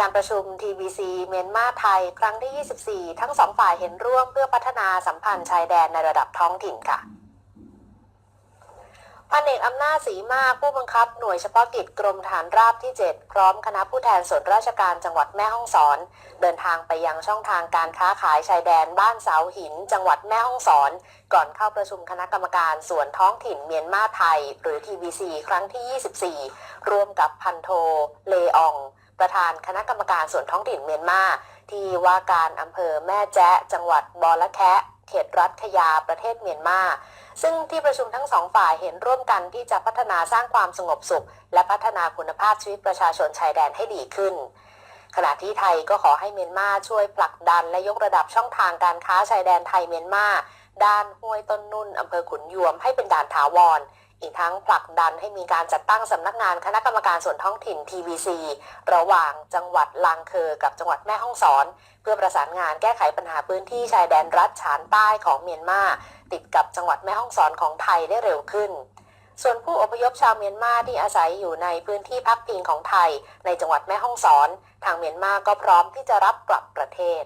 การประชุม TBC เมียนมาไทย ครั้งที่ 24 ทั้งสองฝ่ายเห็นร่วมเพื่อพัฒนาสัมพันธ์ชายแดนในระดับท้องถิ่นค่ะ พันเอกอำนาจศรีมากผู้บังคับหน่วยเฉพาะกิจกรมฐานราบที่ 7 พร้อมคณะผู้แทนส่วนราชการจังหวัดแม่ฮ่องสอน เดินทางไปยังช่องทางการค้าขายชายแดนบ้านเสาหิน จังหวัดแม่ฮ่องสอน ก่อนเข้าประชุมคณะกรรมการส่วนท้องถิ่นเมียนมาไทย หรือ TBC ครั้งที่ 24 ร่วมกับพันโท เลออง ประธานคณะกรรมการส่วนท้องถิ่นเมียนมาที่ว่าการอำเภอแม่แจ้จังหวัดบอละแคะเขตรัฐขยาประเทศเมียนมา ซึ่งที่ประชุมทั้งสองฝ่ายเห็นร่วมกันที่จะพัฒนาสร้างความสงบสุข และพัฒนาคุณภาพชีวิตประชาชนชายแดนให้ดีขึ้น ขณะที่ไทยก็ขอให้เมียนมาช่วยผลักดันและยกระดับช่องทางการค้าชายแดนไทยเมียนมา ด้านห้วยต้นนุ่นอำเภอขุนยวมให้เป็นด่านถาวร อีกทั้งผลักดันให้มีการจัดตั้งสำนักงานคณะกรรมการส่วนท้องถิ่น TBC ระหว่างจังหวัดลางเคอกับจังหวัดแม่ฮ่องสอน เพื่อประสานงานแก้ไขปัญหาพื้นที่ชายแดนรัฐฉานใต้ของเมียนมาติดกับจังหวัดแม่ฮ่องสอนของไทยได้เร็วขึ้น ส่วนผู้อพยพชาวเมียนมาที่อาศัยอยู่ในพื้นที่พักพิงของไทย ในจังหวัดแม่ฮ่องสอน ทางเมียนมาก็พร้อมที่จะรับกลับประเทศ